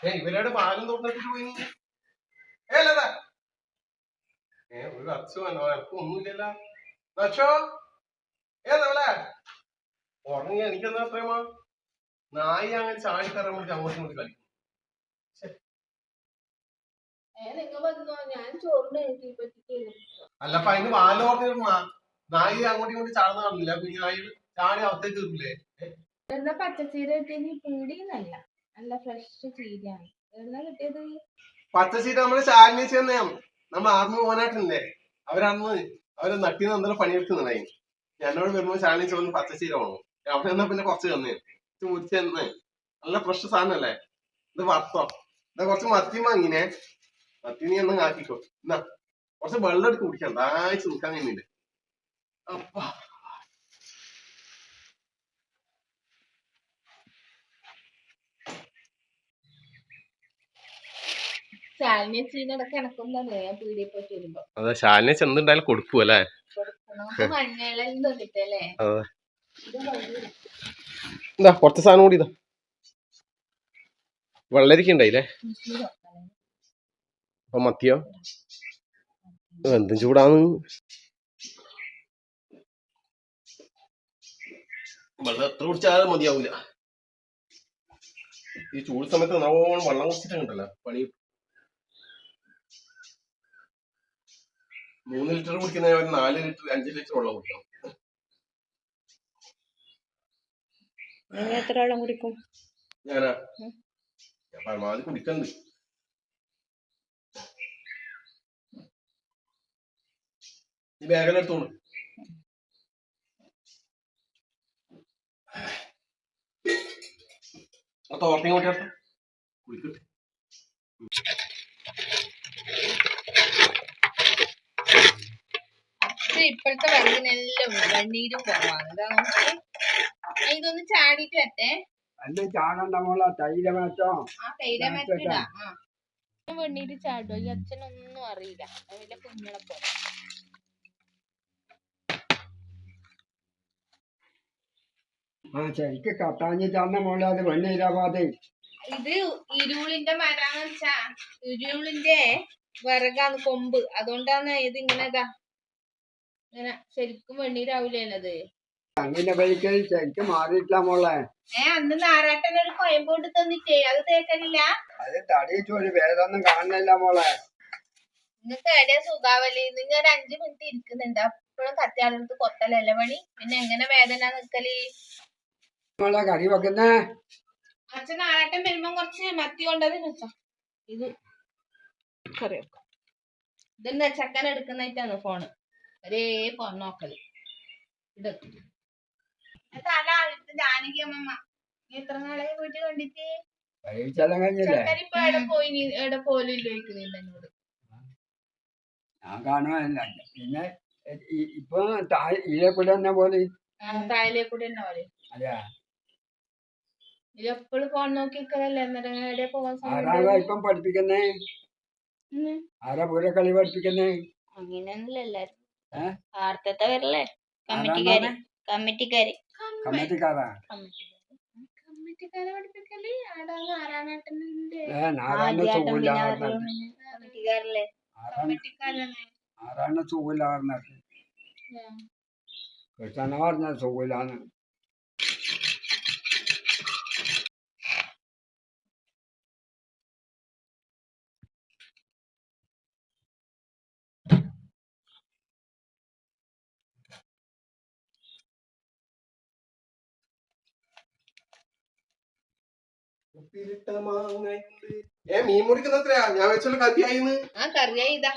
ഏ ഇവരുടെ പാലം തൊട്ടിട്ട് പോയി. ഏ അല്ലതാ. ഏ ഒരു അച്ഛൻ എനക്ക് ഒന്നുമില്ലല്ലോ. ഏതവളെ ഉറങ്ങി എനിക്കെന്താ പ്രേമ നായി അങ്ങനെ ചാടി കയറാൻ വേണ്ടി അങ്ങോട്ടും ഇങ്ങോട്ടും കളിക്കും അല്ലപ്പ അതിന് വാൽ പറഞ്ഞിരുന്ന നായി അങ്ങോട്ടും ഇങ്ങോട്ടും ചാടുന്ന കാണില്ല കുഞ്ഞു നായി ചാടി അവസ്ഥ തീർന്നില്ലേ എന്നാ പച്ചച്ചീര കിട്ടിയ പീടിയെന്നല്ല. നല്ല ഫ്രഷ് ചീരയാണ് എവിടുന്നാ കിട്ടിയത്? പച്ച ചീര നമ്മൾ ശാലിനി ചെന്നയാണ് നമ്മൾ ആർമി പോകാനായിട്ടില്ലേ അവരന്ന് അവർ നട്ടിന്ന് എന്തെങ്കിലും പണിയെടുക്കുന്നുണ്ടായി എന്നോട് വരുമ്പോ ശാലിനി പച്ച ചീര വേണം അവിടെ നിന്നാ പിന്നെ കുറച്ച് തന്നെ. മുറിച്ച് തന്നെ. നല്ല ഫ്രഷ് സാധനല്ലേ? ഇത് വറുത്തോ. ഇത് കുറച്ച് മത്തി വാങ്ങിനെ. മത്തി നീ ഒന്ന് ആക്കിക്കോ എന്നാ കുറച്ച് വെള്ളം എടുത്ത് കുടിക്കാം. ദാഹിച്ച് നിൽക്കാൻ കഴിഞ്ഞിട്ട് അപ്പാ ശാലിനി ചീനയുടെ കണക്കൊന്നല്ലേ ഞാൻ പീടിയെ പോയിട്ട് വരുമ്പോ അതെ ശാലിനെ ചെന്നുണ്ടായാലും കൊടുക്കും അല്ലേ? നമുക്ക് മഞ്ഞളെല്ലാം തൊട്ടിട്ടല്ലേ അതെ. ഇത് മതി. എന്താ കുറച്ച് സാധനം കൂടി ഇതാ. വെള്ളരിക്ക ഉണ്ടായില്ലേ. അപ്പൊ മത്തിയോ? എന്തും ചൂടാന്ന്. വെള്ളം എത്ര കുടിച്ചാലും മതിയാവൂല. ഈ ചൂട് സമയത്ത് നല്ലോണം വെള്ളം കുടിച്ചിട്ടുണ്ടല്ലോ. പണി മൂന്ന് ലിറ്റർ കുടിക്കുന്ന ഒരു നാല് ലിറ്റർ അഞ്ച് ലിറ്റർ വെള്ളം കുടിക്കണം. എത്ര വെള്ളം കുടിക്കും? ഞാനാ. ഞാൻ പരമാവധി കുടിക്കണ്ട്. ഈ ബാഗെല്ലാം എടുത്തോളൂ. ആ തോർത്തി ഇത് ഇപ്പോഴത്തെ വെള്ളത്തിനെല്ലാം വെണ്ണീരും കുറവാണ്. ഇതാ ഇതൊന്ന് ചാടിയിട്ട് വരട്ടെ. അല്ല ചാടണ്ട മോളെ തൈര് മാറ്റോ. ആ തൈര മാറ്റിടാ ആ. വെണ്ണീര് ചാടോ ഈ അച്ഛനൊന്നും അറിയില്ല. അതിലെ കുഞ്ഞളെ പോലെ. ആ ശരിക്ക് കത്താഞ്ഞിട്ടാണ് മോളെ അത് വെണ്ണീരാവാതെ ഇത് ഇരുളിന്റെ മരാന്ന് വെച്ചാ ഇരുളിന്റെ വിറകാണ് കൊമ്പ്. അതുകൊണ്ടാണ് ഇത് ഇങ്ങനെ ഇതാ ഇങ്ങനെ ശരിക്കും വെണ്ണീരാവൂലേത് അങ്ങനെ ശരിക്കും മാറിയിട്ടില്ല മോളെ. ഏ അന്ന് നാരാട്ടൻ ഒരു കൊയമ്പോട്ട് തന്നിട്ടേ അത് തേക്കലില്ല അത് തടിയിട്ട് ഒരു വേദൊന്നും കാണുന്നില്ല മോളെ. നിങ്ങൾക്ക് എവിടെയാ സുഖാവലി നിങ്ങൾ ഒരു അഞ്ചു മിനിറ്റ് ഇരിക്കുന്നുണ്ട്. അപ്പോഴും കത്തിയാളെടുത്ത് കൊത്തലല്ലേ പണി? പിന്നെ എങ്ങനെ വേദന നിക്കൽ? മോളെ കറി വെക്കുന്നേ? അച്ഛൻ വരുമ്പോ കുറച്ച് മത്തി കൊണ്ടത് വെച്ചോ. ഇത് കറി വെക്കാം. ഇതെന്താ ചക്കൻ എടുക്കുന്നതായിട്ടാണ് ഫോണ്? ഒരേ നോക്കൽ. ഇത്. തല അടുത്ത് ജാനകി അമ്മമ്മ. നീ എത്ര നാളായി വീട്ടിൽ കണ്ടിട്ട്? പരീക്ഷയെല്ലാം കഴിഞ്ഞില്ലേ? ചക്കൻ ഇപ്പൊ എവിടെ പോയി നീ എവിടെ പോലും ചോദിക്കുന്നില്ല എന്നോട്. ഞാൻ കാണുവാനില്ല പിന്നെ ഇപ്പൊ ഇതിലെ കൂടെ തന്നെ പോലെ തായലേ കൂടെ തന്നെ പോലെ. അതെ ഇതിലെപ്പോഴും ഫോൺ നോക്കി നിൽക്കലല്ലേ എന്നിട്ട് ഇങ്ങനെ എവിടെ പോകാൻ ആരാ സമയം ഇപ്പം പഠിപ്പിക്കുന്നേ? ആരാ പൂരക്കളി പഠിപ്പിക്കുന്നേ? അങ്ങനെയൊന്നുമില്ല. എല്ലാരും വരല്ലേ? ആരാണ് കമ്മിറ്റിക്കാര്. കമ്മിറ്റിക്കാരാ? കമ്മിറ്റിക്കാരെ പഠിപ്പിക്കൽ? സുഖമില്ല കമ്മിറ്റിക്കാരല്ലേ? ആറാണ് കമ്മിറ്റിക്കാരാണ് ആറാണ് സുഖമില്ല പറഞ്ഞത് കൃഷ്ണ പറഞ്ഞ സുഖമില്ലാന്ന് ഉപ്പിലിട്ട മാങ്ങയുണ്ട് ഏ മീൻ മുറിക്കുന്ന എത്രയാ ഞാൻ വെച്ചുള്ള കത്തിയായിന്ന് ആ കറിയായി ഇതാ.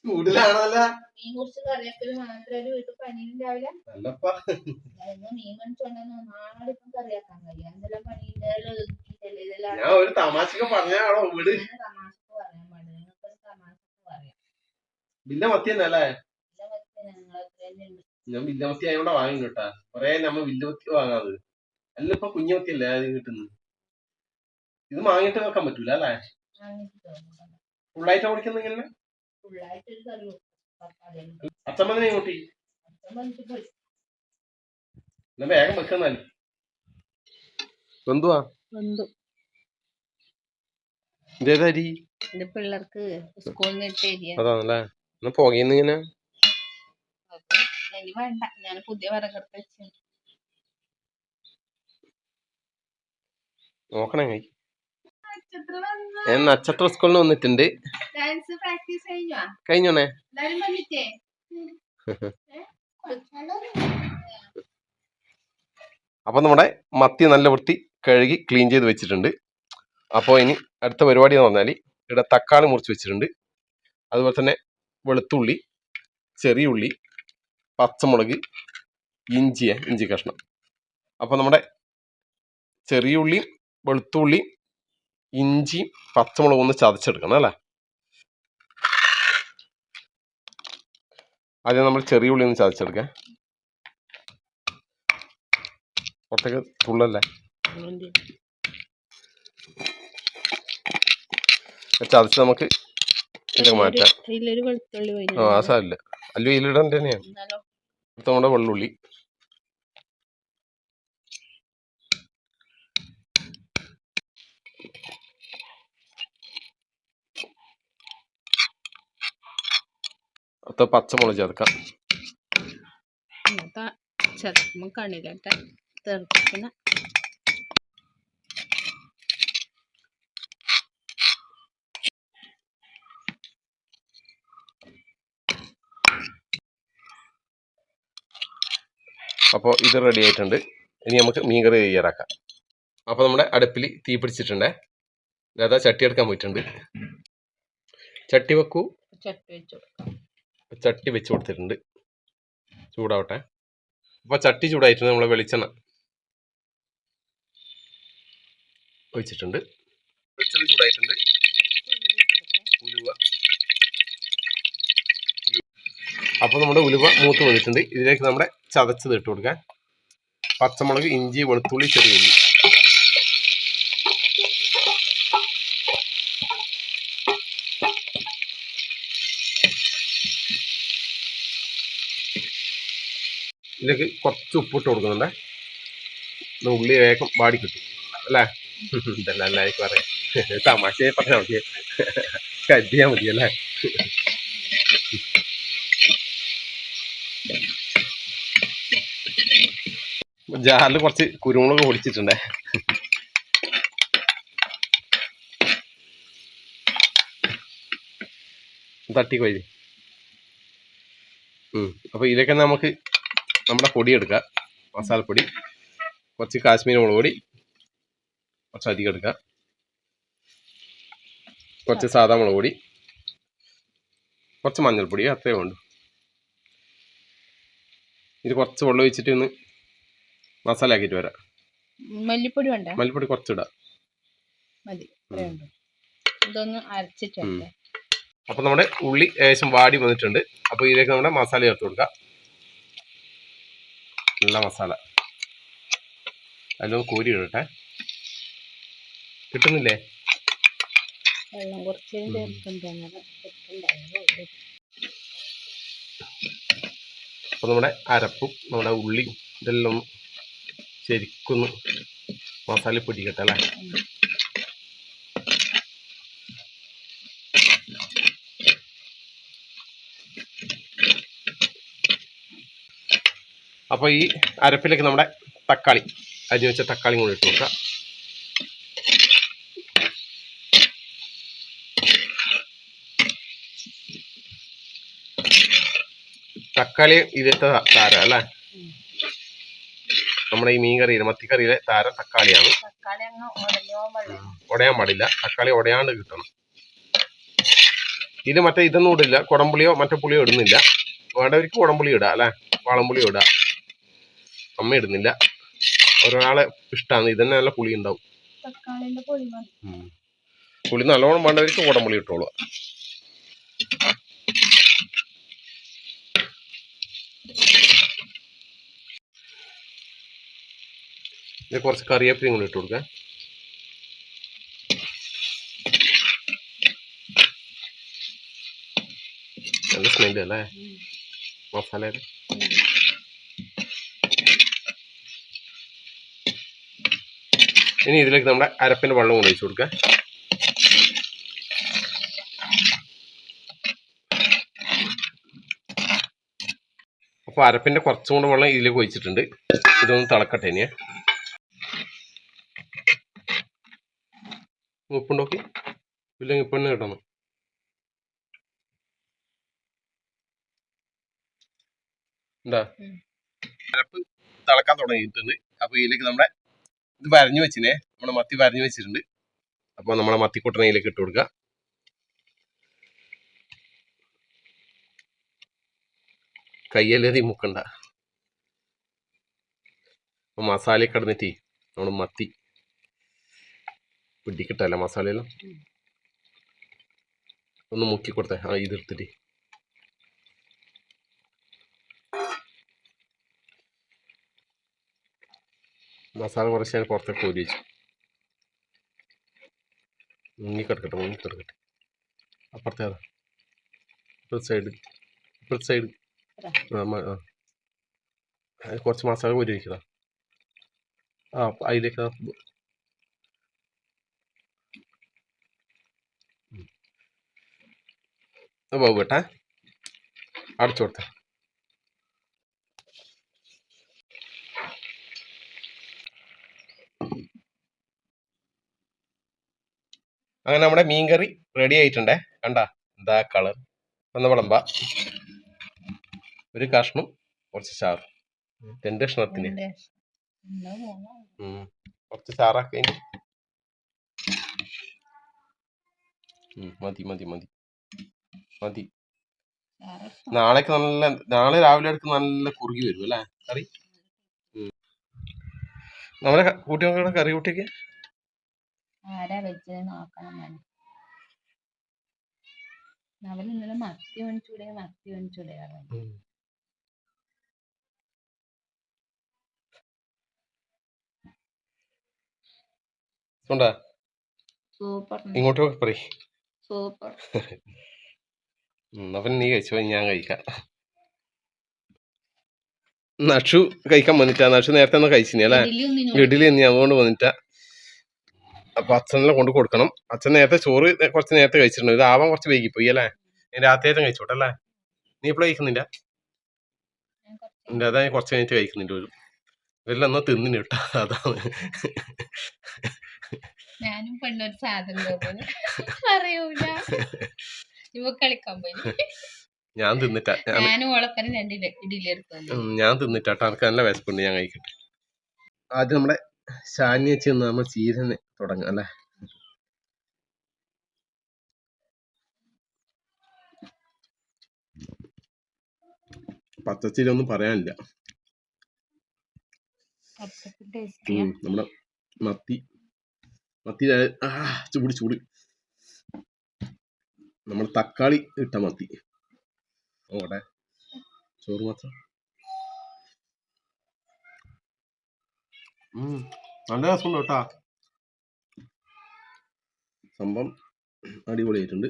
ചൂടിലാണല്ല മീൻ കുറിച്ച് കറിയാക്കൽ മാത്രമേ ഒരു വീട്ടിൽ പണിയും രാവിലെ നല്ലപ്പാ അതൊന്ന് മീൻ മേടിച്ചോണ്ടെന്ന് നാളെ ഇപ്പം കറിയാക്കാൻ കഴിയാം. എന്തെല്ലാം പണിയുണ്ട് ഇതെല്ലാം ഇതെല്ലാം ഞാൻ ഒരു തമാശക്ക് പറഞ്ഞാണോ വീട്. അങ്ങനെ തമാശക്ക് പറയാൻ പാടില്ല. നിങ്ങൾക്കൊരു തമാശക്ക് പറയാം. ബില്ല ഞാൻ മത്തി ആയതുകൊണ്ട് വാങ്ങി കേട്ടാ കൊറേ നമ്മ വില്ല മത്തി വാങ്ങാത് അല്ല ഇപ്പൊ കുഞ്ഞു മത്തി അല്ലേ അത് കിട്ടുന്നത് ഇത് വാങ്ങിയിട്ട് വെക്കാൻ പറ്റൂല അല്ലേ? ഫുള്ളായിട്ടാ ഓടിക്കുന്ന ഇങ്ങനെ? അച്ഛമ്മനെ കൂട്ടി. എന്നാ വേഗം വെക്കുന്നാൽ എന്തുവാ പിള്ളേർക്ക് സ്കൂളിൽ നിന്ന് അതാണല്ലേ? എന്നാ പുകയുന്ന വേണ്ട. ഞാൻ പുതിയ വിറകെടുത്ത് വെച്ചു നോക്കണേ. കൈ ഞാൻ നക്ഷത്ര സ്കൂളിൽ വന്നിട്ടുണ്ട്. കഴിഞ്ഞോണേ? അപ്പൊ നമ്മുടെ മത്തി നല്ല വൃത്തി കഴുകി ക്ലീൻ ചെയ്ത് വെച്ചിട്ടുണ്ട്. അപ്പോൾ ഇനി അടുത്ത പരിപാടി എന്ന് പറഞ്ഞാൽ ഇവിടെ തക്കാളി മുറിച്ച് വെച്ചിട്ടുണ്ട്. അതുപോലെ തന്നെ വെളുത്തുള്ളി ചെറിയ ഉള്ളി പച്ചമുളക് ഇഞ്ചിയ ഇഞ്ചി കഷ്ണം. അപ്പോൾ നമ്മുടെ ചെറിയ ഉള്ളിയും വെളുത്തുള്ളിയും ഇഞ്ചി പച്ചമുളക് ഒന്ന് ചതച്ചെടുക്കണം അല്ലേ? ആദ്യം നമ്മൾ ചെറിയ ഉള്ളി ഒന്ന് ചതച്ചെടുക്കാം. പുറത്തേക്ക് തുള്ളല്ലേ? ചതച്ച് നമുക്ക് മാറ്റാം. വെളുത്തുള്ളി ആ സാറില്ല അല്ലു ഇതിലിടാൻ തന്നെയാണ് നമ്മുടെ വെള്ളുള്ളി. അടുത്ത പച്ചമുളക് ചേർക്കാം. തെറിപ്പിക്കുന്ന അപ്പോൾ ഇത് റെഡി ആയിട്ടുണ്ട്. ഇനി നമുക്ക് മീൻകറി തയ്യാറാക്കാം. അപ്പോൾ നമ്മുടെ അടുപ്പിൽ തീ പിടിച്ചിട്ടുണ്ടേ. അതാ ചട്ടി എടുക്കാൻ പോയിട്ടുണ്ട്. ചട്ടി വെക്കൂ. ചട്ടി വെച്ചു ചട്ടി വെച്ച് കൊടുത്തിട്ടുണ്ട്. ചൂടാവട്ടെ. അപ്പോൾ ചട്ടി ചൂടായിട്ടുണ്ട്. നമ്മൾ വെളിച്ചെണ്ണ ഒഴിച്ചിട്ടുണ്ട്. വെളിച്ചെണ്ണ ചൂടായിട്ടുണ്ട്. ഉലുവ. അപ്പോൾ നമ്മുടെ ഉലുവ മൂത്ത് വന്നിട്ടുണ്ട്. ഇതിലേക്ക് നമ്മുടെ ചതച്ചത് ഇട്ട് കൊടുക്കാൻ പച്ചമുളക് ഇഞ്ചി വെളുത്തുള്ളി ചെറിയ ഉള്ളി. ഇതിലേക്ക് കുറച്ച് ഉപ്പിട്ട് കൊടുക്കുന്നുണ്ട്. ഉള്ളി വേഗം വാടി കിട്ടും. അല്ലേ? ഇതെല്ലാം എല്ലാവർക്കും അറിയാം. തമാശയെ പറഞ്ഞാൽ മതി. കരുതിയാൽ മതി അല്ലേ? ജാറിൽ കുറച്ച് കുരുമുളക് പൊടിച്ചിട്ടുണ്ട്. തട്ടിക്കോയി അപ്പൊ ഇതൊക്കെ നമുക്ക് നമ്മുടെ പൊടി എടുക്കുക. മസാലപ്പൊടി കുറച്ച് കാശ്മീരി മുളക് പൊടി കുറച്ച് അധികം എടുക്കുക. കുറച്ച് സാധാ മുളക് പൊടി കുറച്ച് മഞ്ഞൾപ്പൊടി അത്രയും ഉണ്ട് ഇത് കുറച്ച് വെള്ളം ഒഴിച്ചിട്ട് ഒന്ന് മസാല ആക്കിയിട്ട് വരാം. മല്ലിപ്പൊടി വേണ്ട? മല്ലിപ്പൊടി കുറച്ചിടാം മതി. ഇതൊന്ന് അരച്ചിട്ട്. അപ്പോൾ നമ്മുടെ ഉള്ളി ഏകദേശം വാടി വന്നിട്ടുണ്ട്. അപ്പൊ ഇതിലേക്ക് നമ്മുടെ മസാല ചേർത്ത് കൊടുക്കാം. നല്ല മസാല. അതിലൊന്ന് കോരി ഇടട്ടെ കിട്ടുന്നില്ലേ? വെള്ളം കുറച്ച് അപ്പോൾ നമ്മുടെ അരപ്പും നമ്മുടെ ഉള്ളി ഇതെല്ലാം ശരിക്കൊന്ന് മസാല പിടിക്കട്ടെ അല്ലേ? അപ്പോൾ ഈ അരപ്പിലേക്ക് നമ്മുടെ തക്കാളി അരി വെച്ച തക്കാളി കൂടി ഇട്ട് കൊടുക്കാം. തക്കാളി ഇതിലത്തെ താര അല്ലേ. നമ്മുടെ ഈ മീൻ കറിയിലെ മത്തിക്കറിയിലെ താരം തക്കാളിയാണ്. ഉടയാൻ പാടില്ല. തക്കാളി ഉടയാണ്ട് കിട്ടണം. ഇത് മറ്റേ ഇതൊന്നും ഇടില്ല. കുടംപുളിയോ മറ്റേ പുളിയോ ഇടുന്നില്ല. വേണ്ടവർക്ക് കുടംപുളി ഇടാം അല്ലേ? വാളംപുളി ഇടാം. അമ്മ ഇടുന്നില്ല. ഒരാളെ ഇഷ്ടമാണ് ഇതന്നെ നല്ല പുളി ഉണ്ടാവും പുളി നല്ലോണം വേണ്ടവർക്ക് കുടംപുളി ഇട്ടോളൂ. ഇത് കുറച്ച് കറിവേപ്പിലയും കൂടി ഇട്ട് കൊടുക്കാം. നല്ല സ്മെല്ല് അല്ലേ? മസാലയുടെ? ഇനി ഇതിലേക്ക് നമ്മുടെ അരപ്പിന്റെ വെള്ളം ഒഴിച്ചു കൊടുക്കുക അപ്പോൾ അരപ്പിന്റെ കുറച്ചും കൂടെ വെള്ളം ഇതിലേക്ക് ഒഴിച്ചിട്ടുണ്ട്. ഇതൊന്ന് തിളക്കട്ടെ ഇനിയെ ഉപ്പുണ്ടോക്കി ഇല്ലെങ്കിൽ ഇപ്പം തന്നെ കിട്ടണം. ഉണ്ടാ അരപ്പ് തിളക്കാൻ തുടങ്ങിയിട്ടുണ്ട്. അപ്പോൾ ഇതിലേക്ക് നമ്മുടെ ഇത് വരഞ്ഞു വെച്ചിനെ. നമ്മുടെ മത്തി വരഞ്ഞു വെച്ചിട്ടുണ്ട്. അപ്പോൾ നമ്മളെ മത്തിക്കുട്ടനെ ഇതിലേക്ക് ഇട്ട് കൊടുക്കുക. കയ്യലേറി മുക്കണ്ട. അപ്പൊ മസാല കടന്നിട്ടേ നമ്മൾ മത്തി പിടിക്കിട്ടല്ല മസാലയെല്ലാം? ഒന്ന് മുക്കി കൊടുത്തേ ആ ഇതെടുത്തിട്ട്. മസാല കുറച്ച് ഞാൻ പുറത്തേക്ക് കോരി വെച്ചു. മുങ്ങിക്കിടക്കട്ടെ മുങ്ങിക്കിടക്കട്ടെ. അപ്പുറത്തെ അതാ ഇപ്പുറത്തെ സൈഡ് ഇപ്പുറത്തെ സൈഡ് ആ കുറച്ച് മസാല കോരി വയ്ക്കടാ ആ അതിലേക്ക് ആ ബ- ഉം. അത് കേട്ടാ? അടച്ചു കൊടുത്ത. അങ്ങനെ നമ്മുടെ മീൻകറി റെഡി ആയിട്ടുണ്ടേ. കണ്ട? എന്താ കളർ ഒന്ന് വിളമ്പ. ഒരു കഷ്ണം കുറച്ച് ചാറ്. രണ്ട് കഷ്ണത്തിന്. കുറച്ച് ചാറാക്കി. മതി മതി മതി. മതി? നാളേക്ക് നല്ല നാളെ രാവിലെ അടുത്ത് നല്ല കുറുകി വരും അല്ലേ? കറി. നമ്മുടെ കൂട്ടികളുടെ കറി കൂട്ടിയൊക്കെ ആരാ വെച്ചത് നോക്കണം ഞാൻ അവൻ ഇന്നലെ മത്തി മേടിച്ചൂടെ മത്തി മേടിച്ചൂടെ പറഞ്ഞു. സൂപ്പർ. ഇങ്ങോട്ട് പറയും. സൂപ്പർ. അപ്പം നീ കഴിച്ചോ ഞാൻ കഴിക്കാം. നഷു കഴിക്കാൻ വന്നിട്ടാ നഷു നേരത്തെ ഒന്ന് കഴിച്ചിനി അല്ലേ? ഇഡലി നീ അതുകൊണ്ട് വന്നിട്ടാ. അപ്പൊ അച്ഛനെ കൊണ്ട് കൊടുക്കണം. അച്ഛൻ നേരത്തെ ചോറ് കുറച്ച് നേരത്തെ കഴിച്ചിട്ടുണ്ട് ഇത് ആവാൻ കുറച്ച് പോയി അല്ലേ? ഞാൻ രാത്രിയായിട്ടും കഴിച്ചോട്ടെ അല്ലേ? നീ ഇപ്പോൾ കഴിക്കുന്നില്ല? എന്റെ അതാ ഞാൻ കുറച്ച് കഴിഞ്ഞിട്ട് കഴിക്കുന്നില്ല ഒരു. ഇതെല്ലാം എന്നാ തിന്നിന് കേട്ടോ. അതാണ്. ഞാനും പെണ്ണൊരു സാധനം തോന്നുന്നു അറിയൂല. ഇവ കളിക്കാൻ പോയി. ഞാൻ തിന്നിട്ടാ. ഞാൻ തിന്നിട്ടാട്ടോ എനിക്ക് നല്ല വിശപ്പുണ്ട്. ഞാൻ കഴിക്കട്ടെ. ആദ്യം നമ്മുടെ ഷാനി വെച്ച് നമ്മൾ ചീരന് തുടങ്ങാം അല്ലേ? പച്ചച്ചീര ഒന്നും പറയാനില്ല. നമ്മുടെ മത്തി. മത്തി ആ- ചൂടി ചൂട്. നമ്മൾ തക്കാളി ഇട്ട മത്തി. ഓടെ ചോറ് മാത്രം. ഉം, നല്ല രസമുണ്ട് കേട്ടാ. സംഭവം അടിപൊളിയായിട്ടുണ്ട്.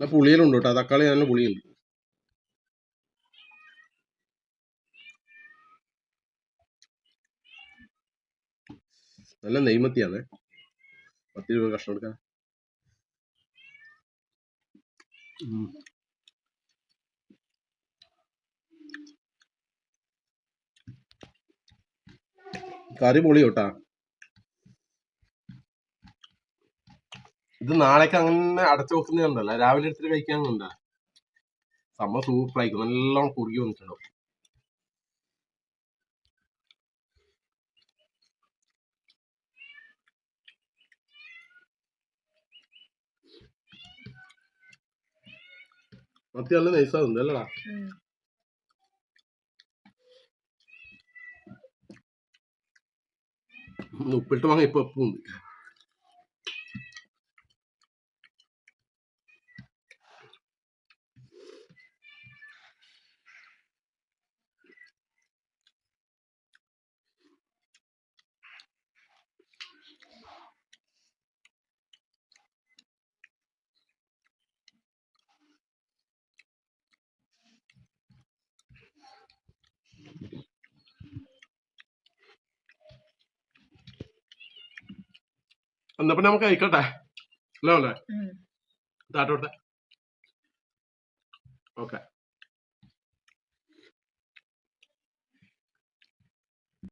നല്ല പുളിയിലുണ്ട് കേട്ടോ തക്കാളി നല്ല പുളിയുണ്ട്. നല്ല നെയ്മത്തിയാണ്. പത്ത് രൂപ കഷ്ണം എടുക്കാൻ. കറി പൊളി കേട്ടാ ഇത് നാളേക്ക് അങ്ങനെ അടച്ചു വെക്കുന്നതുണ്ടല്ല. രാവിലെ എടുത്തിട്ട് കഴിക്കാനുണ്ടാ? സംഭവം സൂപ്പർ ആയിരിക്കും. നല്ലോണം കുറുകി വന്നിട്ടുണ്ടാവും. മത്തി നല്ല നൈസാകുന്നുണ്ട് അല്ലടാ ഉപ്പിട്ട് വാങ്ങി ഇപ്പൊ ഉപ്പുണ്ട് എന്നാ പിന്നെ നമുക്ക് കഴിക്കട്ടെ? അല്ലേ അല്ലേ താട്ടോട്ടെ ഓക്കെ